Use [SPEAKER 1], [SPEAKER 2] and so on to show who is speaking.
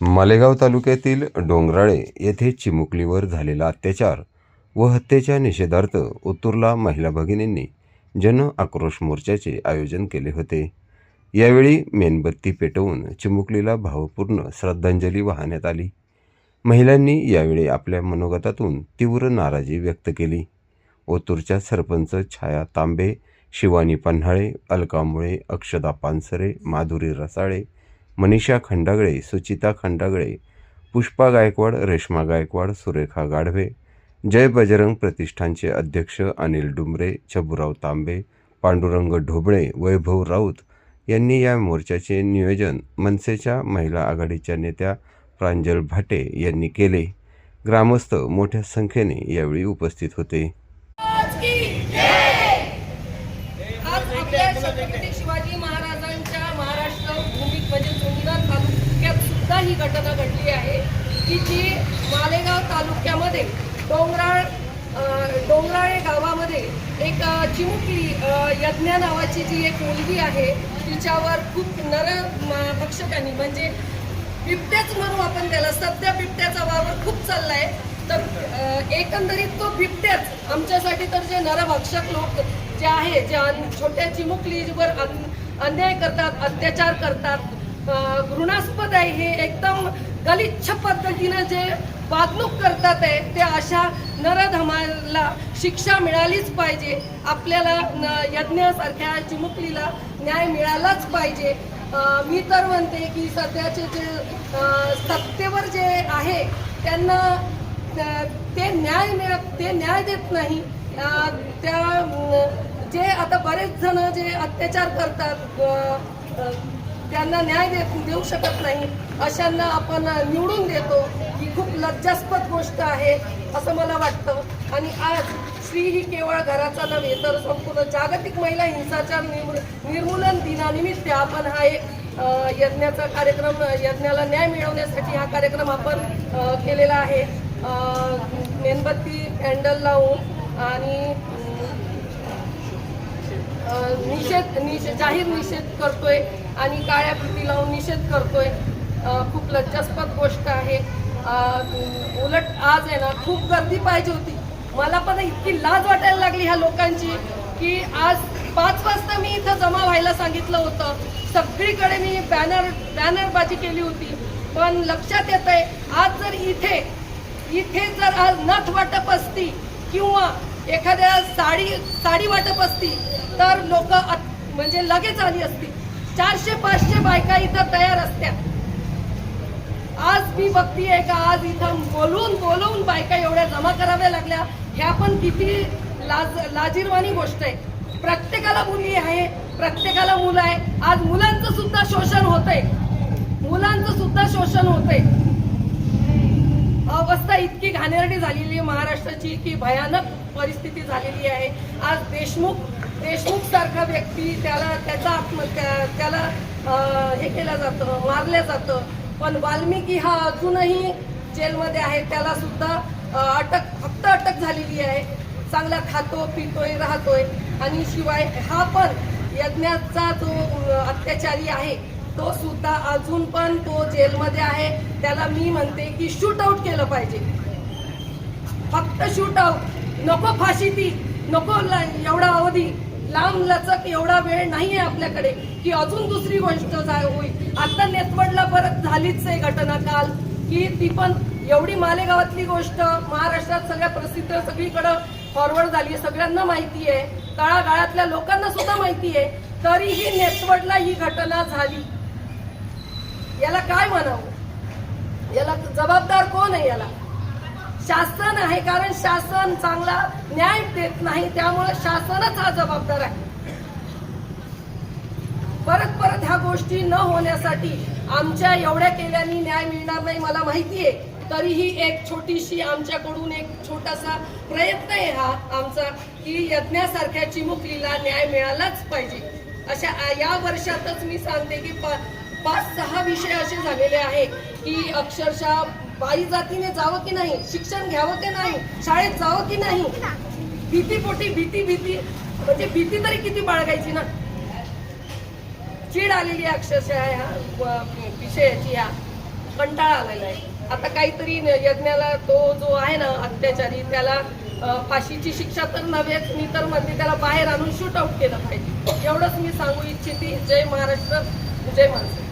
[SPEAKER 1] मालेगाव तालुक्यातील डोंगराळे येथे चिमुकलीवर झालेला अत्याचार व हत्येच्या निषेधार्थ उत्तूरला महिला भगिनींनी जन आक्रोश मोर्चाचे आयोजन केले होते. यावेळी मेणबत्ती पेटवून चिमुकलीला भावपूर्ण श्रद्धांजली वाहण्यात आली. महिलांनी यावेळी आपल्या मनोगतातून तीव्र नाराजी व्यक्त केली. ओतूरच्या सरपंच छाया तांबे शिवानी पन्हाळे अलका मुळे अक्षदा पानसरे माधुरी रसाळे मनीषा खंडागळे सुचिता खंडागळे पुष्पा गायकवाड रेश्मा गायकवाड सुरेखा गाढवे जय बजरंग प्रतिष्ठानचे अध्यक्ष अनिल डुमरे छबुराव तांबे पांडुरंग ढोबळे वैभव राऊत यांनी या मोर्चाचे नियोजन मनसेच्या महिला आघाडीच्या नेत्या प्रांजल भाटे यांनी केले. ग्रामस्थ मोठ्या संख्येने यावेळी उपस्थित होते
[SPEAKER 2] आज की जय! आज आपल्या छत्रपती शिवाजी महाराजांच्या महाराष्ट्र भूमीत म्हणजे जुन्नर तालुक्यात सुद्धा ही घटना घडली आहे की जी मालेगाव तालुक्यामध्ये डोंगराळ डोंगराळे गावामध्ये एक चिमुकली यज्ञा नावाची जी एक मुलगी आहे तिच्यावर खूप नर भक्षकांनी म्हणजे बिबट्याच म्हणू आपण त्याला सध्या बिबट्याचा वावर खूप चालला आहे तर एकंदरीत तो बिबट्याच आमच्यासाठी तर जे नरभक्षक लोक जे आहे जे अन- छोट्या चिमुकलीवर अन- अन्याय करतात अत्याचार करतात घृणास्पद आहे. हे एकदम गलिच्छ पद्धतीनं जे वागणूक करतात आहे ते अशा नरधमाला शिक्षा मिळालीच पाहिजे. आपल्याला यज्ञासारख्या चिमुकलीला न्याय मिळालाच पाहिजे. मी तर म्हणते की सध्याचे जे सत्तेवर जे आहे त्यांना ते न्याय मिळत ते न्याय देत नाही. त्या जे आता बरेच जण जे अत्याचार करतात त्यांना न्याय देत देऊ शकत नाही. अशांना आपण निवडून देतो ही खूप लज्जास्पद गोष्ट आहे असं मला वाटतं. आणि आज स्त्री ही केवळ घराचा नव्हे तर संपूर्ण जागतिक महिला हिंसाचार निर्मूलन दिनानिमित्त आपण हा एक यज्ञाचा कार्यक्रम यज्ञाला न्याय मिळवण्यासाठी हा कार्यक्रम आपण केलेला आहे. मेणबत्ती कॅन्डल लावून आणि निषेध निषेध जाहीर निषेध करतोय. आणि काळ्या कृती लावून निषेध करतोय. खूप लज्जास्पद गोष्ट आहे. उलट आज आहे ना खूप गर्दी पाहिजे होती. मला पण इतकी लाज वाटायला लागली ह्या लोकांची की आज पाच वाजता मी इथं जमा व्हायला सांगितलं होतं. सगळीकडे मी बॅनर बॅनरबाजी केली होती. पण लक्षात येत आहे आज जर इथे इथे जर आज नथ वाटप असती किंवा एखाद्या साडी साडी वाटप असती तर लोक म्हणजे लगेच आली असती. चारशे पाचशे बायका इथं तयार असत्या. आज मी बघतीये का आज इथं बोलून बोलवून बायका एवढ्या जमा कराव्या लागल्या. ह्या पण किती लाज लाजीरवाणी गोष्ट आहे. प्रत्येकाला मुली आहे प्रत्येकाला मुलं आहे. आज मुलांचं सुद्धा शोषण होतंय. मुलांचं सुद्धा शोषण होतंय. अवस्था इतकी घाणेरडी झालेली आहे. महाराष्ट्राची की भयानक परिस्थिती झालेली आहे. आज देशमुख देशमुख सारखा व्यक्ती त्याला त्याचा आत्म त्या- त्याला हे केलं जातं मारलं जातं. पण वाल्मिकी हा अजूनही जेलमध्ये आहे. त्याला सुद्धा अटक फक्त अटक झालेली आहे. चांगला खातो पितोय राहतोय. आणि शिवाय हा पण यज्ञाचा जो अत्याचारी आहे तो सुद्धा अजून पण तो जेलमध्ये आहे. त्याला मी म्हणते की शूट आउट केलं पाहिजे. फक्त शूट आउट नको फाशी ती नको एवढा अवधी. लांब लचक एवढा वेळ नाहीये आपल्याकडे की अजून दुसरी गोष्ट होईल. आता नेतवडला परत झालीच आहे घटना काल की ती पण एवढी मालेगावातली गोष्ट महाराष्ट्रात सगळ्या प्रसिद्ध सगळीकडं फॉरवर्ड झाली आहे सगळ्यांना माहिती आहे तळागाळातल्या लोकांना सुद्धा माहिती आहे तरीही नेतवडला ही घटना झाली. याला काय म्हणावं? याला जबाबदार कोण आहे याला? शासन आहे कारण शासन चांगला न्याय देत नाही त्यामुळे शासनच हा जबाबदार आहे. परत परत ह्या गोष्टी न होण्यासाठी आमच्या एवढ्या केल्याने न्याय मिळणार नाही मला माहिती आहे. तरीही एक छोटीशी आमच्याकडून एक छोटासा प्रयत्न आहे हा आमचा की यज्ञासारख्या चिमुकलीला न्याय मिळालाच पाहिजे. अशा या वर्षातच मी सांगते की पाच सहा विषय असे झालेले आहे की अक्षरशः बाई जातीने जावं की नाही शिक्षण घ्यावं की नाही शाळेत जावं की नाही? भीती पोटी भीती भीती. म्हणजे भीती तरी किती बाळगायची ना? चीड आलेली आहे अक्षरशः ह्या विषयाची ह्या. कंटाळा आलेला आहे. आता काहीतरी यज्ञाला तो जो आहे ना अत्याचारी त्याला फाशीची शिक्षा तर नव्हेच मी तर म्हणते त्याला बाहेर आणून शूट आउट केलं पाहिजे. एवढंच मी सांगू इच्छिते. जय महाराष्ट्र जय माणसं.